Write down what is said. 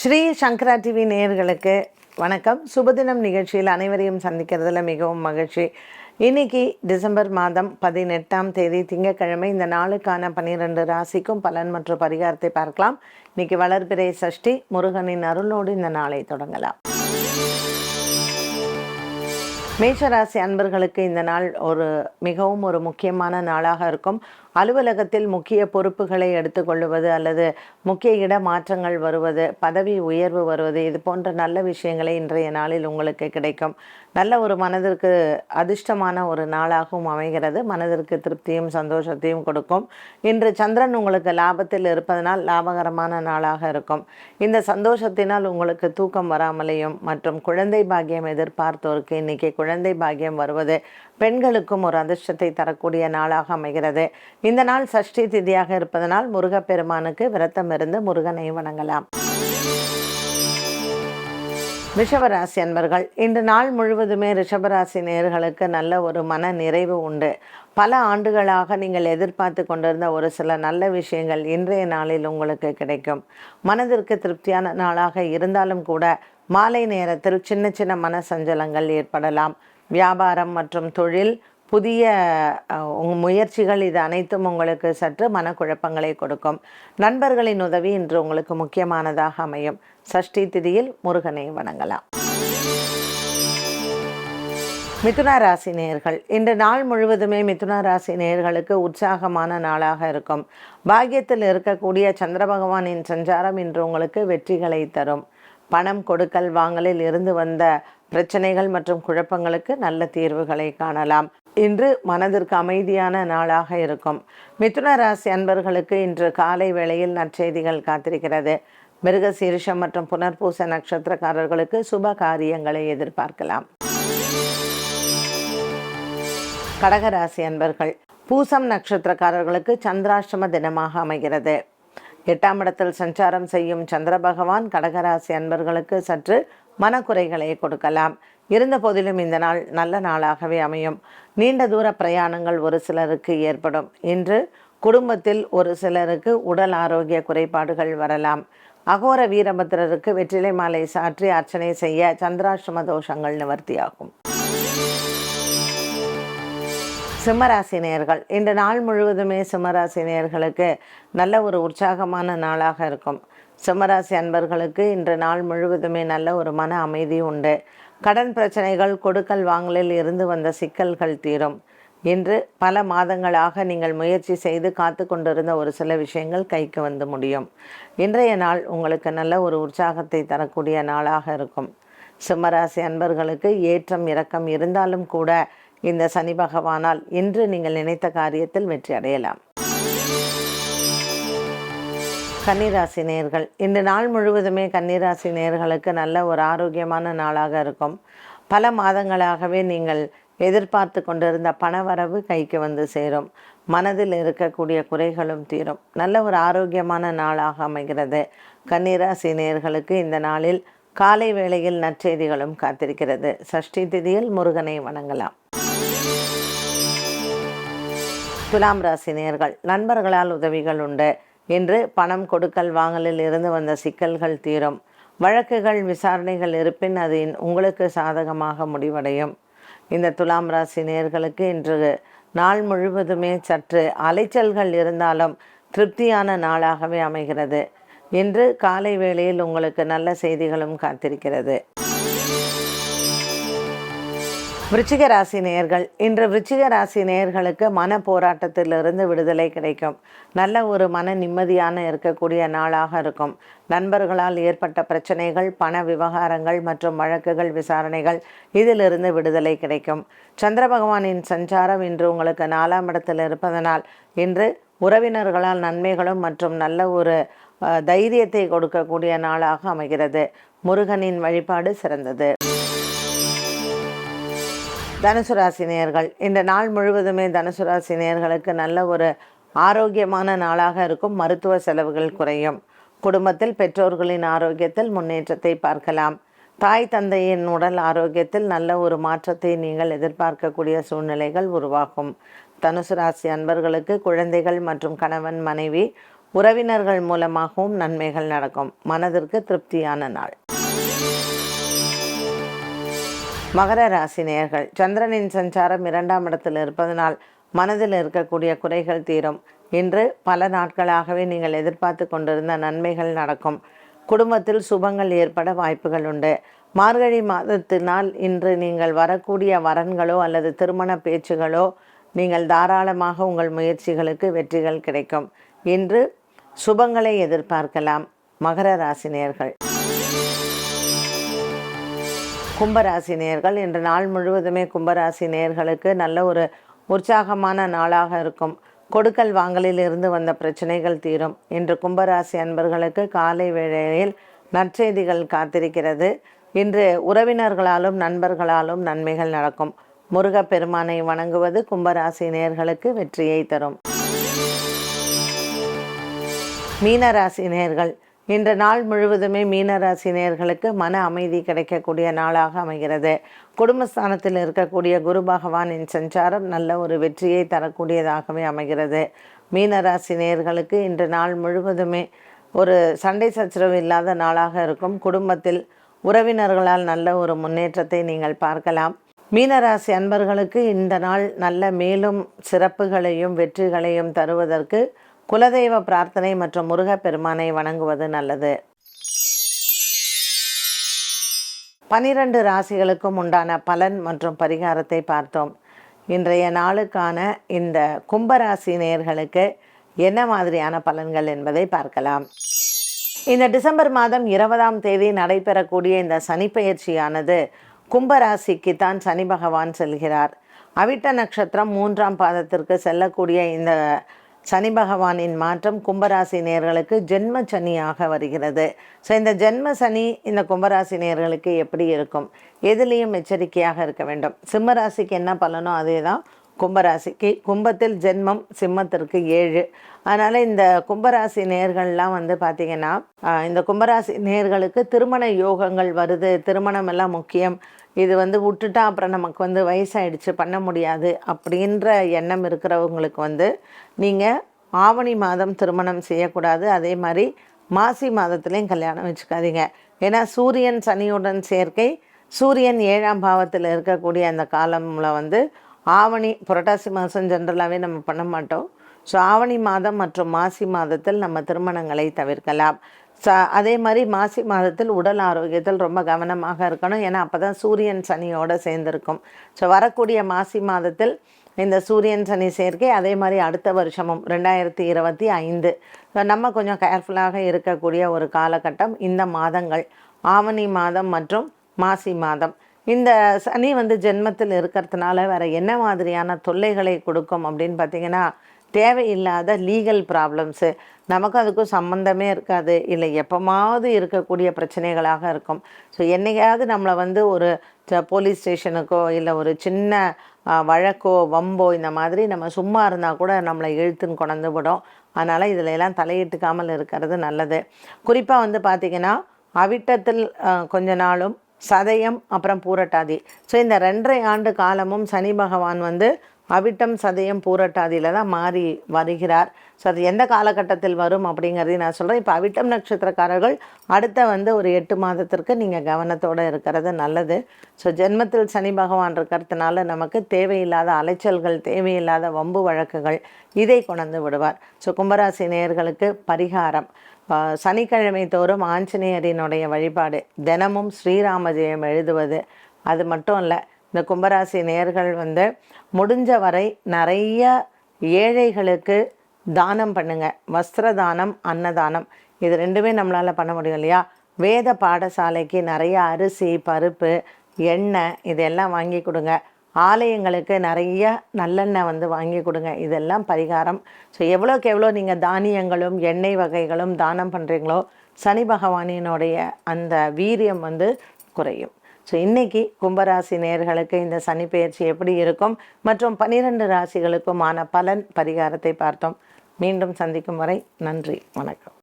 ஸ்ரீ சங்கரா TV நேயர்களுக்கு வணக்கம். சுபதினம் நிகழ்ச்சியில் அனைவரையும் சந்திக்கிறதுல மிகவும் மகிழ்ச்சி. இன்னைக்கு டிசம்பர் மாதம் பதினெட்டாம் தேதி திங்கட்கிழமை இந்த நாளுக்கான பன்னிரெண்டு ராசிக்கும் பலன் மற்றும் பரிகாரத்தை பார்க்கலாம். இன்னைக்கு வளர்பிறை சஷ்டி முருகனின் அருளோடு இந்த நாளை தொடங்கலாம். மேஷராசி அன்பர்களுக்கு இந்த நாள் ஒரு மிகவும் ஒரு முக்கியமான நாளாக இருக்கும். அலுவலகத்தில் முக்கிய பொறுப்புகளை எடுத்துக்கொள்வது அல்லது முக்கிய இட மாற்றங்கள் வருவது பதவி உயர்வு வருவது இது போன்ற நல்ல விஷயங்களை இன்றைய நாளில் உங்களுக்கு கிடைக்கும். நல்ல ஒரு மனதிற்கு அதிர்ஷ்டமான ஒரு நாளாகவும் அமைகிறது. மனதிற்கு திருப்தியும் சந்தோஷத்தையும் கொடுக்கும். இன்று சந்திரன் உங்களுக்கு லாபத்தில் இருப்பதனால் லாபகரமான நாளாக இருக்கும். இந்த சந்தோஷத்தினால் உங்களுக்கு தூக்கம் வராமலேயும் மற்றும் குழந்தை பாக்கியம் எதிர்பார்த்தோருக்கு இன்னைக்கு குழந்தை பாக்கியம் வருவது பெண்களுக்கும் ஒரு அதிர்ஷ்டத்தை தரக்கூடிய நாளாக அமைகிறது. இந்த நாள் சஷ்டி திதியாக இருப்பதனால் முருகப்பெருமானுக்கு விரதம் இருந்து முருகனை வணங்கலாம். ரிஷபராசி அன்பர்கள் இன்று நாள் முழுவதுமே ரிஷபராசி நேர்களுக்கு நல்ல ஒரு மன நிறைவு உண்டு. பல ஆண்டுகளாக நீங்கள் எதிர்பார்த்து கொண்டிருந்த ஒரு சில நல்ல விஷயங்கள் இன்றைய நாளில் உங்களுக்கு கிடைக்கும். மனதிற்கு திருப்தியான நாளாக இருந்தாலும் கூட மாலை நேரத்தில் சின்ன சின்ன மன சஞ்சலங்கள் ஏற்படலாம். வியாபாரம் மற்றும் தொழில் புதிய முயற்சிகள் இது அனைத்தும் உங்களுக்கு சற்று மனக்குழப்பங்களை கொடுக்கும். நண்பர்களின் உதவி இன்று உங்களுக்கு முக்கியமானதாக அமையும். சஷ்டி திதியில் முருகனை வணங்கலாம். மிதுன ராசி நேயர்கள் இன்று நாள் முழுவதுமே மிதுன ராசி நேர்களுக்கு உற்சாகமான நாளாக இருக்கும். பாக்கியத்தில் இருக்கக்கூடிய சந்திர பகவானின் சஞ்சாரம் இன்று உங்களுக்கு வெற்றிகளை தரும். பணம் கொடுக்கல் வாங்கலில் இருந்து வந்த பிரச்சனைகள் மற்றும் குழப்பங்களுக்கு நல்ல தீர்வுகளை காணலாம். இன்று மனதிற்கு அமைதியான நாளாக இருக்கும். மிதுன ராசி அன்பர்களுக்கு இன்று காலை வேளையில் நற்செய்திகள் காத்திருக்கிறது. மிருக சீரிஷம் மற்றும் புனர்பூச நட்சத்திரக்காரர்களுக்கு சுப காரியங்களை எதிர்பார்க்கலாம். கடகராசி அன்பர்கள் பூசம் நட்சத்திரக்காரர்களுக்கு சந்திராஷ்டம தினமாக அமைகிறது. எட்டாம் இடத்தில் சஞ்சாரம் செய்யும் சந்திர பகவான் கடகராசி அன்பர்களுக்கு சற்று மனக்குறைகளை கொடுக்கலாம். இருந்த போதிலும் இந்த நாள் நல்ல நாளாகவே அமையும். நீண்ட தூர பிரயாணங்கள் ஒரு சிலருக்கு ஏற்படும். இன்று குடும்பத்தில் ஒரு சிலருக்கு உடல் ஆரோக்கிய குறைபாடுகள் வரலாம். அகோர வீரபத்திரருக்கு வெற்றிலை மாலை சாற்றி அர்ச்சனை செய்ய சந்திராஷ்டம தோஷங்கள் நிவர்த்தியாகும். சிம்மராசி நேயர்கள் இன்று நாள் முழுவதுமே சிம்மராசினியர்களுக்கு நல்ல ஒரு உற்சாகமான நாளாக இருக்கும். சிம்மராசி அன்பர்களுக்கு இன்று நாள் முழுவதுமே நல்ல ஒரு மன அமைதி உண்டு. கடன் பிரச்சனைகள் கொடுக்கல் வாங்கலில் இருந்து வந்த சிக்கல்கள் தீரும். இன்று பல மாதங்களாக நீங்கள் முயற்சி செய்து காத்து கொண்டிருந்த ஒரு சில விஷயங்கள் கைக்கு வந்து முடியும். இன்றைய நாள் உங்களுக்கு நல்ல ஒரு உற்சாகத்தை தரக்கூடிய நாளாக இருக்கும். சிம்மராசி அன்பர்களுக்கு ஏற்றம் இறக்கம் இருந்தாலும் கூட இந்த சனி பகவானால் இன்று நீங்கள் நினைத்த காரியத்தில் வெற்றி அடையலாம். கன்னிராசி நேர்கள் இன்று நாள் முழுவதுமே கன்னிராசி நேர்களுக்கு நல்ல ஒரு ஆரோக்கியமான நாளாக இருக்கும். பல மாதங்களாகவே நீங்கள் எதிர்பார்த்து கொண்டிருந்த பணவரவு கைக்கு வந்து சேரும். மனதில் இருக்கக்கூடிய குறைகளும் தீரும். நல்ல ஒரு ஆரோக்கியமான நாளாக அமைகிறது. கன்னிராசி நேர்களுக்கு இந்த நாளில் காலை வேளையில் நற்செய்திகளும் காத்திருக்கிறது. சஷ்டி திதியில் முருகனை வணங்கலாம். துலாம் ராசி நேர்கள் நண்பர்களால் உதவிகள் உண்டு. இன்று பணம் கொடுக்கல் வாங்கலில் இருந்து வந்த சிக்கல்கள் தீரும். வழக்குகள் விசாரணைகள் இருப்பின் அது உங்களுக்கு சாதகமாக முடிவடையும். இந்த துலாம் ராசி நேர்களுக்கு இன்று நாள் முழுவதுமே சற்று அலைச்சல்கள் இருந்தாலும் திருப்தியான நாளாகவே அமைகிறது. இன்று காலை வேளையில் உங்களுக்கு நல்ல செய்திகளும் காத்திருக்கிறது. விருச்சிக ராசி நேயர்கள் இன்று விருச்சிக ராசி நேயர்களுக்கு மன போராட்டத்திலிருந்து விடுதலை கிடைக்கும். நல்ல ஒரு மன நிம்மதியான இருக்கக்கூடிய நாளாக இருக்கும். நண்பர்களால் ஏற்பட்ட பிரச்சனைகள் பண விவகாரங்கள் மற்றும் வழக்குகள் விசாரணைகள் இதிலிருந்து விடுதலை கிடைக்கும். சந்திர பகவானின் சஞ்சாரம் இன்று உங்களுக்கு நாலாம் இடத்தில் இருப்பதனால் இன்று உறவினர்களால் நன்மைகளும் மற்றும் நல்ல ஒரு தைரியத்தை கொடுக்கக்கூடிய நாளாக அமைகிறது. முருகனின் வழிபாடு சிறந்தது. தனுசு ராசி நேயர்கள் இந்த நாள் முழுவதுமே தனுசு ராசி நேயர்களுக்கு நல்ல ஒரு ஆரோக்கியமான நாளாக இருக்கும். மருத்துவ செலவுகள் குறையும். குடும்பத்தில் பெற்றோர்களின் ஆரோக்கியத்தில் முன்னேற்றத்தை பார்க்கலாம். தாய் தந்தையின் உடல் ஆரோக்கியத்தில் நல்ல ஒரு மாற்றத்தை நீங்கள் எதிர்பார்க்கக்கூடிய சூழ்நிலைகள் உருவாகும். தனுசு ராசி அன்பர்களுக்கு குழந்தைகள் மற்றும் கணவன் மனைவி உறவினர்கள் மூலமாகவும் நன்மைகள் நடக்கும். மனதிற்கு திருப்தியான நாள். மகர ராசி நேயர்கள் சந்திரனின் சஞ்சாரம் இரண்டாம் இடத்தில் இருப்பதனால் மனதில் இருக்கக்கூடிய குறைகள் தீரும். இன்று பல நாட்களாகவே நீங்கள் எதிர்பார்த்து கொண்டிருந்த நன்மைகள் நடக்கும். குடும்பத்தில் சுபங்கள் ஏற்பட வாய்ப்புகள் உண்டு. மார்கழி மாதத்தினால் இன்று நீங்கள் வரக்கூடிய வரன்களோ அல்லது திருமண பேச்சுகளோ நீங்கள் தாராளமாக உங்கள் முயற்சிகளுக்கு வெற்றிகள் கிடைக்கும். இன்று சுபங்களை எதிர்பார்க்கலாம். மகர ராசினியர்கள் கும்பராசி நேர்கள் இன்று நாள் முழுவதுமே கும்பராசி நேர்களுக்கு நல்ல ஒரு உற்சாகமான நாளாக இருக்கும். கொடுக்கல் வாங்கலில் இருந்து வந்த பிரச்சனைகள் தீரும். இன்று கும்பராசி அன்பர்களுக்கு காலை வேளையில் நற்செய்திகள் காத்திருக்கிறது. இன்று உறவினர்களாலும் நண்பர்களாலும் நன்மைகள் நடக்கும். முருகப்பெருமானை வணங்குவது கும்பராசி நேர்களுக்கு வெற்றியை தரும். மீனராசி நேர்கள் இன்று நாள் முழுவதுமே மீனராசி நேர்களுக்கு மன அமைதி கிடைக்கக்கூடிய நாளாக அமைகிறது. குடும்பஸ்தானத்தில் இருக்கக்கூடிய குரு பகவானின் சஞ்சாரம் நல்ல ஒரு வெற்றியை தரக்கூடியதாகவே அமைகிறது. மீனராசி நேர்களுக்கு இன்று நாள் முழுவதுமே ஒரு சண்டை சச்சரவு இல்லாத நாளாக இருக்கும். குடும்பத்தில் உறவினர்களால் நல்ல ஒரு முன்னேற்றத்தை நீங்கள் பார்க்கலாம். மீனராசி அன்பர்களுக்கு இந்த நாள் நல்ல மேலும் சிறப்புகளையும் வெற்றிகளையும் தருவதற்கு குலதெய்வ பிரார்த்தனை மற்றும் முருகப்பெருமானை வணங்குவது நல்லது. பனிரெண்டு ராசிகளுக்கும் உண்டான பலன் மற்றும் பரிகாரத்தை பார்த்தோம். இன்றைய நாளுக்கான இந்த கும்பராசி நேயர்களுக்கு என்ன மாதிரியான பலன்கள் என்பதை பார்க்கலாம். இந்த டிசம்பர் மாதம் இருபதாம் தேதி நடைபெறக்கூடிய இந்த சனிப்பெயர்ச்சியானது கும்பராசிக்கு தான் சனி பகவான் செல்கிறார். அவிட்ட நட்சத்திரம் மூன்றாம் பாதத்திற்கு செல்லக்கூடிய இந்த சனி பகவானின் மாற்றம் கும்பராசி நேர்களுக்கு ஜென்ம சனியாக வருகிறது. ஸோ இந்த ஜென்ம சனி இந்த கும்பராசி நேர்களுக்கு எப்படி இருக்கும்? எதுலேயும் எச்சரிக்கையாக இருக்க வேண்டும். சிம்மராசிக்கு என்ன பலனோ அதே தான் கும்பராசிக்கு கும்பத்தில் ஜென்மம் சிம்மத்திற்கு ஏழு. அதனால் இந்த கும்பராசி நேர்கள்லாம் வந்து பார்த்திங்கன்னா இந்த கும்பராசி நேர்களுக்கு திருமண யோகங்கள் வருது. திருமணம் எல்லாம் முக்கியம். இது வந்து விட்டுட்டா அப்புறம் நமக்கு வந்து வயசாயிடுச்சு பண்ண முடியாது அப்படின்ற எண்ணம் இருக்கிறவங்களுக்கு வந்து நீங்கள் ஆவணி மாதம் திருமணம் செய்யக்கூடாது. அதே மாதிரி மாசி மாதத்துலேயும் கல்யாணம் வச்சுக்காதீங்க. ஏன்னா சூரியன் சனியுடன் சேர்க்கை சூரியன் ஏழாம் பாவத்தில் இருக்கக்கூடிய அந்த காலமில் வந்து ஆவணி புரட்டாசி மாதம் ஜென்ரலாகவே நம்ம பண்ண மாட்டோம். ஸோ ஆவணி மாதம் மற்றும் மாசி மாதத்தில் நம்ம திருமணங்களை தவிர்க்கலாம். ச அதே மாதிரி மாசி மாதத்தில் உடல் ஆரோக்கியத்தில் ரொம்ப கவனமாக இருக்கணும். ஏன்னா அப்போ தான் சூரியன் சனியோடு சேர்ந்துருக்கும். ஸோ வரக்கூடிய மாசி மாதத்தில் இந்த சூரியன் சனி சேர்க்கை அதே மாதிரி அடுத்த வருஷமும் ரெண்டாயிரத்தி இருபத்தி ஐந்து. நம்ம கொஞ்சம் கேர்ஃபுல்லாக இருக்கக்கூடிய ஒரு காலகட்டம் இந்த மாதங்கள். ஆவணி மாதம் மற்றும் மாசி மாதம். இந்த சனி வந்து ஜென்மத்தில் இருக்கிறதுனால வேறு என்ன மாதிரியான தொல்லைகளை கொடுக்கும் அப்படின்னு பார்த்தீங்கன்னா தேவையில்லாத லீகல் ப்ராப்ளம்ஸு நமக்கு அதுக்கும் சம்மந்தமே இருக்காது. இல்லை எப்போமாவது இருக்கக்கூடிய பிரச்சனைகளாக இருக்கும். ஸோ என்னைக்காவது நம்மளை வந்து ஒரு போலீஸ் ஸ்டேஷனுக்கோ இல்லை ஒரு சின்ன வழக்கோ வம்போ இந்த மாதிரி நம்ம சும்மா இருந்தால் கூட நம்மளை இழுத்துன்னு கொண்டு விடும். அதனால் இதில் எல்லாம் தலையிட்டுக்காமல் இருக்கிறது நல்லது. குறிப்பாக வந்து பார்த்திங்கன்னா அவிட்டத்தில் கொஞ்ச நாளும் சதயம் அப்புறம் பூரட்டாதி. ஸோ இந்த ரெண்டரை ஆண்டு காலமும் சனி பகவான் வந்து அவிட்டம் சதயம் பூரட்டாதியில் தான் மாறி வருகிறார். ஸோ அது எந்த காலகட்டத்தில் வரும் அப்படிங்கிறதையும் நான் சொல்கிறேன் இப்போ அவிட்டம் நட்சத்திரக்காரர்கள் அடுத்த வந்து ஒரு எட்டு மாதத்திற்கு நீங்கள் கவனத்தோடு இருக்கிறது நல்லது. ஸோ ஜென்மத்தில் சனி பகவான் இருக்கிறதுனால நமக்கு தேவையில்லாத அலைச்சல்கள் தேவையில்லாத வம்பு வழக்குகள் இதை கொண்டு விடுவார். ஸோ கும்பராசி நேயர்களுக்கு பரிகாரம். சனிக்கிழமை தோறும் ஆஞ்சநேயரினுடைய வழிபாடு. தினமும் ஸ்ரீராம ஜெயம் எழுதுவது. அது மட்டும் இல்லை இந்த கும்பராசி நேர்கள் வந்து முடிஞ்ச வரை நிறைய ஏழைகளுக்கு தானம் பண்ணுங்க. வஸ்திர தானம் அன்னதானம். இது ரெண்டுமே நம்மளால் பண்ண முடியும் இல்லையா? வேத பாடசாலைக்கு நிறைய அரிசி பருப்பு எண்ணெய் இதெல்லாம் வாங்கி கொடுங்க. ஆலயங்களுக்கு நிறைய நல்லெண்ணெய் வந்து வாங்கி கொடுங்க. இதெல்லாம் பரிகாரம். ஸோ எவ்வளோக்கு எவ்வளோ நீங்கள் தானியங்களும் எண்ணெய் வகைகளும் தானம் பண்ணுறீங்களோ சனி பகவானினுடைய அந்த வீரியம் வந்து குறையும். ஸோ இன்றைக்கி கும்பராசி நேர்களுக்கு இந்த சனி பயிற்சி எப்படி இருக்கும்? மற்றும் பனிரெண்டு ராசிகளுக்குமான பலன் பரிகாரத்தை பார்த்தோம். மீண்டும் சந்திக்கும் வரை நன்றி வணக்கம்.